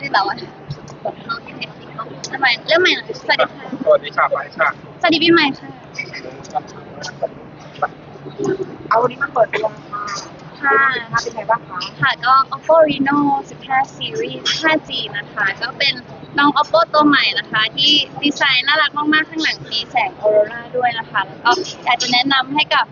ไม่ได้แต่ว่าเริ่มใหม่เริ่มใหม่หน่อยสวัสดีค่ะสวัสดีค่ะไปค่ะสวัสดีปีใหม่ค่ะ เอาวันนี้มาเปิดตัวค่ะค่ะค่ะเป็นไงบ้างคะ ค่ะก็ oppo reno 15 series 5G นะคะ ก็เป็นน้อง oppo ตัวใหม่นะคะ ที่ดีไซน์น่ารักมากๆ ข้างหลังมีแสงออโรราด้วยนะคะ แล้วก็อยากจะแนะนำให้กับ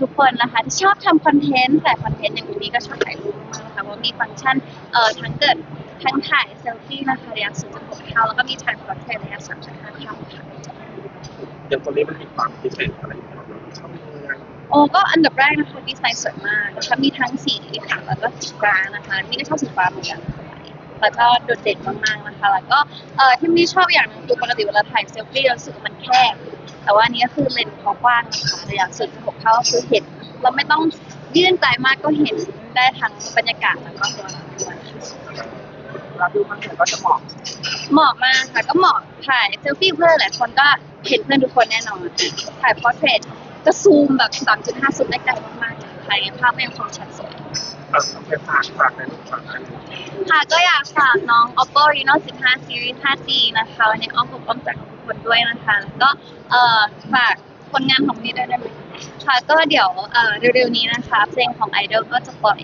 ทุกๆคนนะคะ ที่ชอบทำคอนเทนต์แต่คอนเทนต์อย่างนี้ก็ชอบถ่ายรูปมากๆนะคะเพราะมีฟังก์ชันเอ่อทั้งเกิด ทั้งถ่ายเซลฟี่นะคะระยะ0.6เท่าแล้วก็มีถ่ายพอร์เทรระยะ3.5เท่าค่ะอย่างตัวนี้มันมีความพิเศษอะไรอย่างเงี้ยชอบยังไงโอ้ก็อันดับแรกนะคะดีไซน์สวยมากนะคะมีทั้งสีขาวแล้วก็สีฟ้านะคะนี่ก็ชอบสีฟ้าเหมือนกันแล้วก็โดดเด่นมากๆนะคะ แล้วก็เอ่อที่ไม่ชอบอย่างนึงคือปกติเวลาถ่ายเซลฟี่เราสึกว่ามันแคบแต่ว่านนี้ก็คือเลนส์เขากว้างนะคะระยะสุดหกเท่าคือเห็นเราไม่ต้องยื่นไกลมากก็เห็นได้ทั้งบรรยากาศแล้วก็ตัวเราด้วย เราดูคอนเสิร์ตก็จะเหมาะเหมาะมากค่ะก็เหมาะถ่ายเซลฟี่เพื่อนหลายคนก็เห็นเพื่อนทุกคนแน่นอนถ่ายพอร์เทรตก็ซูมแบบ 3.5ซูมได้ไกลมากๆเลยค่ะยังภาพก็ยังคงชัดสวยเออไปฝากฝากในลูกฝากในลูกค่ะก็อยากฝากน้อง oppo reno 15 series 5G นะคะวันนี้อ้อมปกป้องจากทุกคนด้วยนะคะแล้วก็เอ่อฝากผลงานของนี่ด้วยได้ไหมค่ะก็เดี๋ยวเอ่อเร็วๆนี้นะคะเพลงของ idol ก็จะปล่อย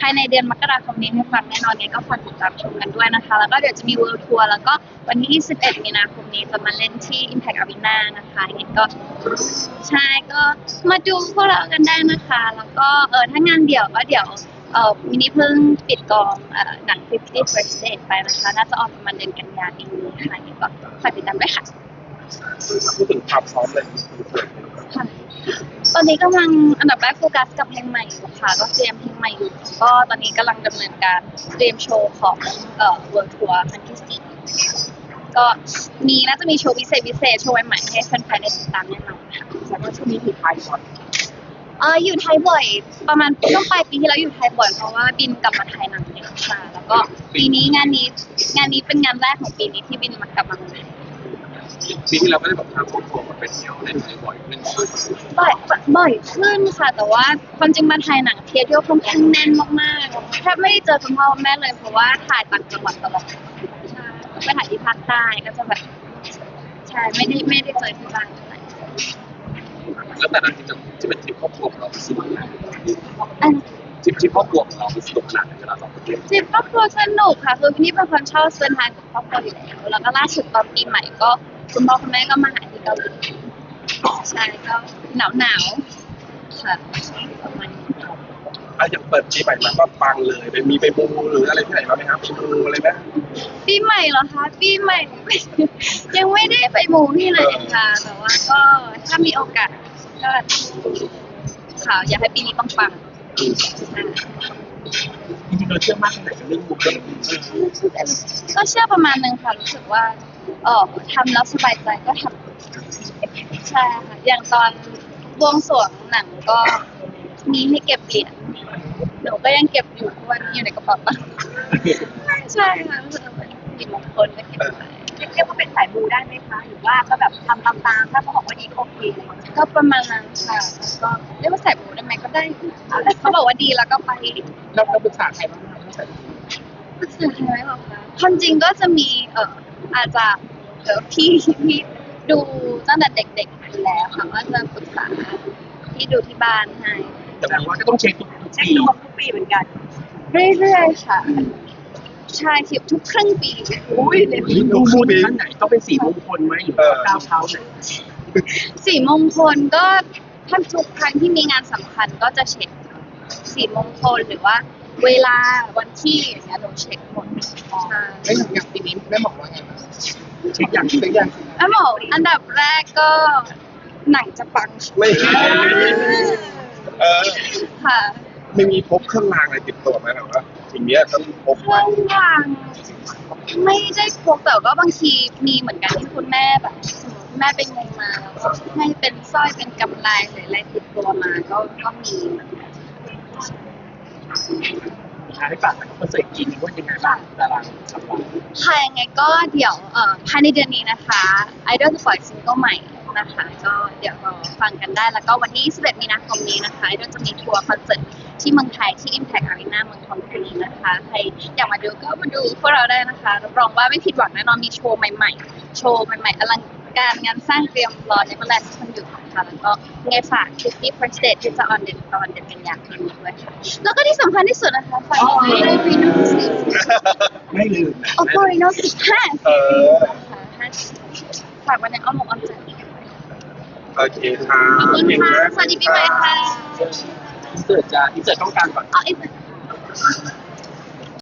ภายในเดือนมกราคมนี้ให้ฟังแน่นอนเนี่ยก็ฝากติดตามชมกันด้วยนะคะ แล้วก็เดี๋ยวจะมี world tour แล้วก็วันที่ 21 มีนาคมนี้จะมาเล่นที่ impact arena นะคะยังไงก็ใช่ก็มาดูพวกเรากันได้นะคะ แล้วก็เออถ้างานเดี่ยวก็เดี๋ยวเออมินิเพิ่งปิดกองเออหนัง 50 first date ไปนะคะ น่าจะออกประมาณเดือนกันยายนนี้ค่ะยังไงก็ฝากติดตามด้วยค่ะพูดถึงความพร้อมเลย อนนี้กำลังอันดับแรกโฟกัสกับเพลงใหม่อยู่ค่ะ ก็เตรียมเพลงใหม่อยู่ ก็ตอนนี้กำลังดำเนินการเตรียมโชว์ของเอ่อเวิร์ทัวร์ครั้งที่สี่ก็มีน่าจะมีโชว์พิเศษพิเศษโชว์ใหม่ๆให้แฟนๆได้ติดตามแน่นอนค่ะแต่ว่าช่วงนี้มีไทยก่อนเอออยู่ไทยบ่อย ประมาณช่วงปลายปีที่แล้วอยู่ไทยบ่อยเพราะว่าบินกลับมาไทยหนังเนี่ยค่ะแล้วก็ปีนี้งานนี้งานนี้เป็นงานแรกของปีนี้ที่บินมากลับมาเมืองไทย ปีที่เราไม่ได้แบบทำครอบครัวมาไปเที่ยวเล่นบ่อยๆเล่นขึ้นบ่อยบ่อยขึ้นค่ะ แต่ว่าความจริงมาถ่ายหนังเทียเที่ยวค่อนข้างแน่นมากๆแทบไม่ได้เจอคุณพ่อคุณแม่เลยเพราะว่าถ่ายต่างจังหวัดตลอดใช่ไปถ่ายที่ภาคใต้ก็จะแบบใช่ไม่ได้ไม่ได้เจอที่บ้านเท่าไหร่แล้วแต่ละทริปที่เป็นทริปครอบครัวของเราสนุกนะอันทริปทริปครอบครัวของเราสนุกขนาดไหนเวลาเราไปเที่ยวทริปครอบครัวสนุกค่ะคือพี่เป็นคนชอบเดินทางกับครอบครัวอยู่แล้วแล้วก็ล่าสุดตอนปีใหม่ก็ คุณพ่อคุณแม่ก็มาหาที่เกาหลีใช่ก็หนาวหนาวๆค่ะประมาณนี้อะอย่างเปิดปีใหม่มาก็ปังเลยไปมีไปมูหรืออะไรที่ไหนมาไหมครับไปมูอะไรไหมปีใหม่เหรอคะปีใหม่ ยังไม่ได้ไปมูที่ไหนค่ะแต่ว่าก็ถ้ามีโอกาสก็ค่ะอยากให้ปีนี้ปังปังๆจริงๆเราเชื่อมากขนาดเรื่องบุคคลก็เชื่อประมาณนึงค่ะรู้สึกว่า เออทำแล้วสบายใจก็ทำใช่ค่ะอย่างตอนบวงสรวงหนังก็มีให้เก็บเหรียญหนูก็ยังเก็บอยู่ทุกวันนี้อยู่ในกระเป๋าตังค์ใช่ค่ะรู้สึกว่าเป็นสิ่งมงคลก็เก็บไว้เรียกว่าเป็นสายบูได้ไหมคะ หรือว่าก็แบบทำตามๆถ้าเขาบอกว่าดีก็โอเคอะไรอย่างเงี้ยก็ประมาณนั้นค่ะแล้วก็เรียกว่าส่หมูได้ไหมก็ได้เขาบอกว่าดีแล้วก็ไปเราเราปรึกษาใครบ้างไหมว่าใส่บูปรึกษาใครไหมบอคะความจริงก็จะมีเอ่อ อาจจะเดี๋ยวพี่ที่ดูตั้งแต่เด็กๆอยู่แล้วค่ะว่าจะปรึกษาที่ดูที่บ้านให้แต่ว่าก็ต้องเช็คทุกทุกปีทุกปีเหมือนกัน เรื่อยๆค่ะ ใช่ทิบทุกครึ่งปีอุ้ยเลยดูมูลท่านไหนต้องเป็นสีมงคลไหมหรือว่าก้าวเท้าไหนสีมงคลก็ถ้าทุกครั้งที่มีงานสำคัญก็จะเช็คสีมงคลหรือว่า เวลาวันที่อย่างเงี้ยหนูเช็คหมดใช่ไม่อย่างปีนี้แม่บอกว่าไงบ้างเช็คอย่างเช็คอย่างแม่บอกอันดับแรกก็หนังจะปังไม่เออค่ะ ไม่มีพกเครื่องรางอะไรติดตัวไหมหรอว่าสิ่งนี้ต้องพกเครื่องรางไม่ได้พกแต่ก็บางทีมีเหมือนกันที่คุณแม่แบบแม่เป็นงงมาแล้วก็ให้เป็นสร้อยเป็นกำไรหรืออะไรติดตัวมาก็ก็มีเหมือนกัน ท้ายฝากคอนเสิร์ตจีนว่ายังไงบ้างตารางสัปดาห์ค่ะยังไงก็เดี๋ยวเอ่อภายในเดือนนี้นะคะไอดอลจะปล่อยซิงเกิลใหม่นะคะ ก็เดี๋ยวรอฟังกันได้แล้วก็วันที่11มีนาคมนี้นะคะไอดอลจะมีทัวร์คอนเสิร์ต ที่เมืองไทยที่ Impact Arena เมืองทองธานีนะคะ ใครอยากมาดูก็มาดูพวกเราได้นะคะรับรองว่าไม่ผิดหวังแน่นอนมีโชว์ใหม่ๆ โชว์ใหม่ๆอลังการงานสร้างเตรียมรอในเวลาที่คนอยู่ค่ะแล้วก็ไงฝาก50 first date ที่จะออนเดนตอนเดือนกันยายนนี้ด้วยค่ะแล้วก็ที่สำคัญที่สุดนะคะฝากในรีโนสิไม่ลืมนะ Oppo Reno 15เออค่ะฝากไว้ในอ้อมอกอ้อมใจนี้ด้วยโอเคค่ะขอบคุณค่ะสวัสดีปีใหม่ค่ะ อินเสิร์ตจะอินเสิร์ตต้องการก่อนอ๋ออีก